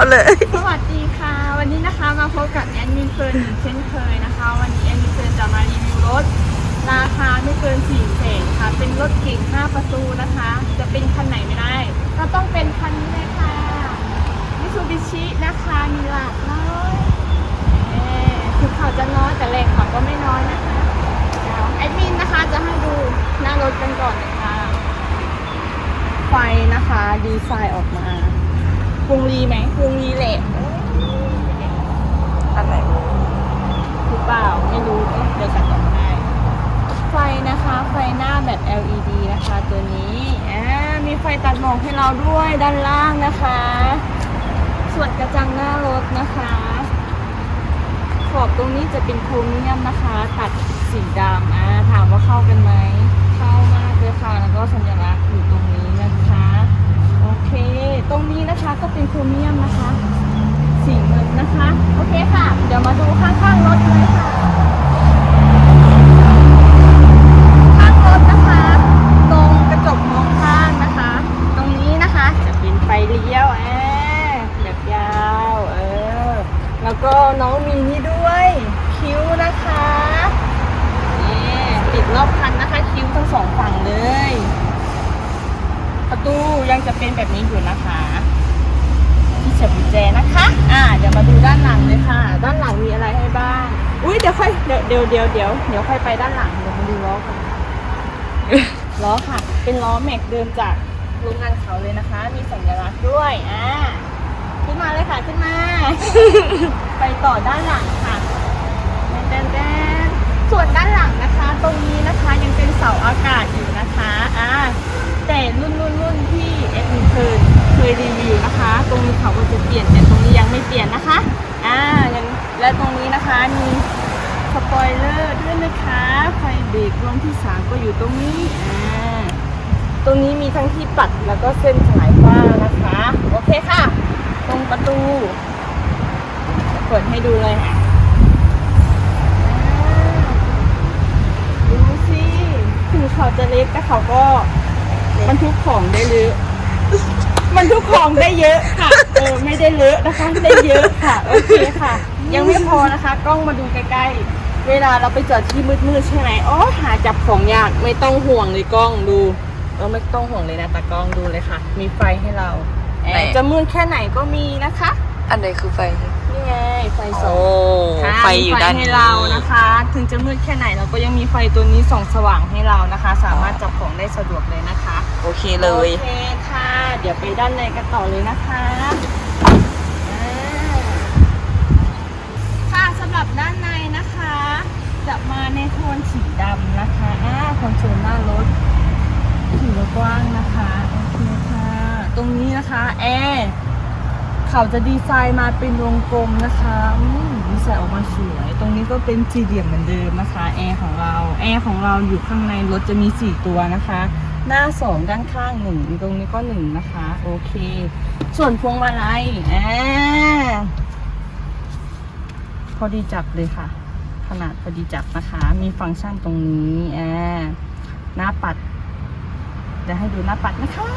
เอาเลย สวัสดีค่ะ วันนี้นะคะมาพบกับแอนมินเฟิร์นอีกเช่นเคยนะคะ วันนี้แอนมินเฟิร์นจะมารีวิวรถ ราคาไม่เกิน4ี่แสนค่ะ เป็นรถเก่ง5ประตูนะคะ จะเป็นคันไหนไม่ได้ ก็ต้องเป็นคันนี้เลยค่ะมิซูบิชินะคะมีหลากน้อยเอ่อคือเขาจะน้อยแต่แรงเขาก็ไม่น้อยนะคะแอดมินนะคะจะให้ดูหน้ารถกันก่อนเลยค่ะไฟนะคะดีไซน์ออกมา วงลีไหมพวงลีแหละอะไรหรือเปล่าไม่รู้เอ๊ะเดี๋ยวจัดออกมาได้ไฟนะคะ ไฟหน้าแบบ LED นะคะตัวนี้อ่ามีไฟตัดหมอกให้เราด้วยด้านล่างนะคะ ส่วนกระจังหน้ารถนะคะ ขอบตรงนี้จะเป็นโครเมียมนะคะ ตัดสีดำอ่าถามว่าเข้ากันไหมเข้ามากเลยค่ะแล้วก็สัญลักษณ์อยู่ตรงนี้นะคะ โอเค ตรงนี้นะคะก็เป็นโครเมียมนะคะสีเงินนะคะ โอเคค่ะ เดี๋ยวมาดูข้างๆรถเลยค่ะ ข้างรถนะคะ ตรงกระจกมองข้างนะคะ ตรงนี้นะคะจะเป็นไฟเลี้ยวแอบแบบยาวเออ แล้วก็น้องมีนี่ด้วย คิ้วนะคะนี่ติดรอบคันนะคะ คิ้วทั้งสองฝั่งเลย ประตูยังจะเป็น แบบนี้อยู่นะคะ ที่เสียบกุญแจนะคะ อ่า เดี๋ยวมาดูด้านหลังเลยค่ะ ด้านหลังมีอะไรให้บ้างอุ้ยเดี๋ยวค่อยเดี๋ยวเดี๋ยวเดี๋ยวเดี๋ยวเดี๋ยวค่อยไปด้านหลังเดี๋ยวมาดูล้อก่อนล้อค่ะ เป็นล้อแม็กเดิมจากโรงงานเขาเลยนะคะ มีสัญลักษณ์ด้วยอ่าขึ้นมาเลยค่ะขึ้นมา ไปต่อด้านหลังค่ะแดนแดนส่วนด้านหลังนะคะ ตรงนี้นะคะยังเป็นเสาอากาศอยู่นะคะอ่าแต่รุ่นรุ่นรุ่นที่เอ็ดมิน เคยเคยรีวิวนะคะ ตรงนี้เขาก็จะเปลี่ยนแต่ตรงนี้ยังไม่เปลี่ยนนะคะอ่ายังและตรงนี้นะคะมีสปอยเลอร์ด้วยนะคะไฟเบรกรวมที่สามก็อยู่ตรงนี้อ่าตรงนี้มีทั้งที่ปัดแล้วก็เส้นฉายฟ้านะคะ โอเคค่ะ ตรงประตูเปิดให้ดูเลยค่ะดูสิถึงเขาจะเล็กแต่เขาก็บรรทุกของได้เยอะ บรรทุกของได้เยอะค่ะเออไม่ได้เลอะนะคะได้เยอะค่ะโอเคค่ะ ยังไม่พอนะคะกล้องมาดูใกล้ๆ เวลาเราไปจอดที่มืดๆใช่ไหมอ๋อหาจับของยากไม่ต้องห่วงเลยกล้องดูเออไม่ต้องห่วงเลยนะตากล้องดูเลยค่ะ มีไฟให้เราแอบจะมืดแค่ไหนก็มีนะคะ อันไหนคือไฟ นี่ไงไฟสโอ้องค่ะไฟอยู่ด้านมีไฟให้นี้เรานะคะ ถึงจะมืดแค่ไหนเราก็ยังมีไฟตัวนี้ส่องสว่างให้เรานะคะ สามารถจับของได้สะดวกเลยนะคะโอเคเลย โอเคค่ะ เดี๋ยวไปด้านในกันต่อเลยนะคะอ่าค่ะสำหรับด้านในนะคะ จะมาในโทนสีดำนะคะอ่าคอนโซลหน้ารถถือว่ากว้างนะคะโอเคค่ะ ตรงนี้นะคะแอร์ เขาจะดีไซน์มาเป็นวงกลมนะคะดีไซน์ออกมาสวย ตรงนี้ก็เป็นสี่เหลี่ยมเหมือนเดิมนะคะ แอร์ของเรา แอร์ของเราอยู่ข้างในรถจะมีสี่ตัวนะคะ หน้าสองด้านข้างหนึ่งตรงนี้ก็หนึ่งนะคะ โอเค ส่วนพวงมาลัยอพอดีจับเลยค่ะ ขนาดพอดีจับนะคะ มีฟังก์ชันตรงนี้อหน้าปัดเดี๋ยวให้ดูหน้าปัดนะคะ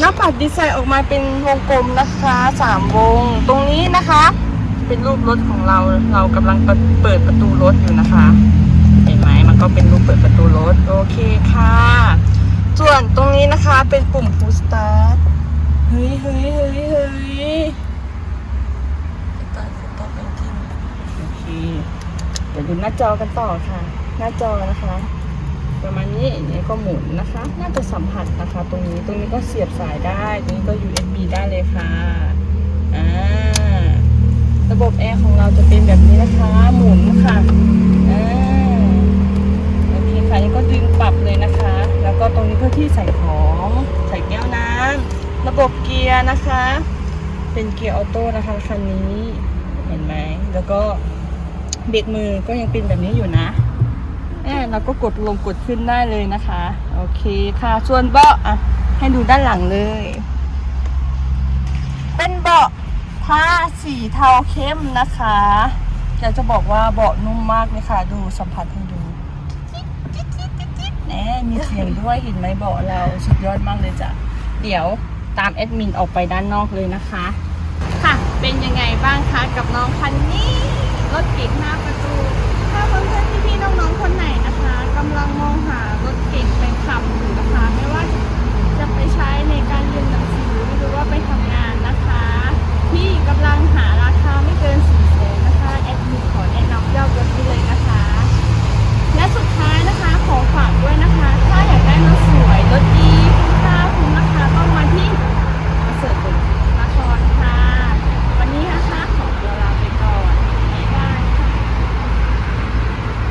หน้าปัดดีไซน์ออกมาเป็นวงกลมนะคะสามวง ตรงนี้นะคะ เป็นรูปรถของเราเรากำลังเปิดเปิดประตูรถอยู่นะคะ เห็นไหมมันก็เป็นรูปเปิดประตูรถโอเคค่ะ ส่วนตรงนี้นะคะเป็นปุ่ม push start เฮ้ยเฮ้ยเฮ้ยเฮ้ยโอเคเดี๋ยวดูหน้าจอกันต่อค่ะ หน้าจอนะคะ ประมาณนี้นี่ก็หมุนนะคะ น่าจะสัมผัสนะคะ ตรงนี้ตรงนี้ก็เสียบสายได้ ตรงนี้ก็ USB ได้เลยค่ะอ่าระบบแอร์ของเราจะเป็นแบบนี้นะคะ หมุนค่ะอ่าโอเคค่ะนี่ก็ดึงปรับเลยนะคะ แล้วก็ตรงนี้ก็ที่ใส่ของใส่แก้วน้ำระบบเกียร์นะคะ เป็นเกียร์ออโต้นะคะคันนี้เห็นไหมแล้วก็เบรกมือก็ยังเป็นแบบนี้อยู่นะ แอบเราก็กดลงกดขึ้นได้เลยนะคะ โอเคค่ะ ส่วนเบาะอะให้ดูด้านหลังเลย เป็นเบาะผ้าสีเทาเข้มนะคะอยากจะบอกว่าเบาะนุ่มมากเลยค่ะ ดูสัมผัสให้ดูแหน่มีเสียงด้วยเห็นไหมเบาะเราสุดยอดมากเลยจ้ะ เดี๋ยวตามแอดมินออกไปด้านนอกเลยนะคะเป็นยังไงบ้างคะกับน้องคันนี้รถเก๋งหน้าประตู น้องๆคนไหนนะคะกำลังมองหารถเก่งไปขับอยู่นะคะไม่ว่า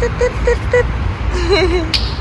ตึ๊ดตึ๊ดตึ๊ดตึ๊ด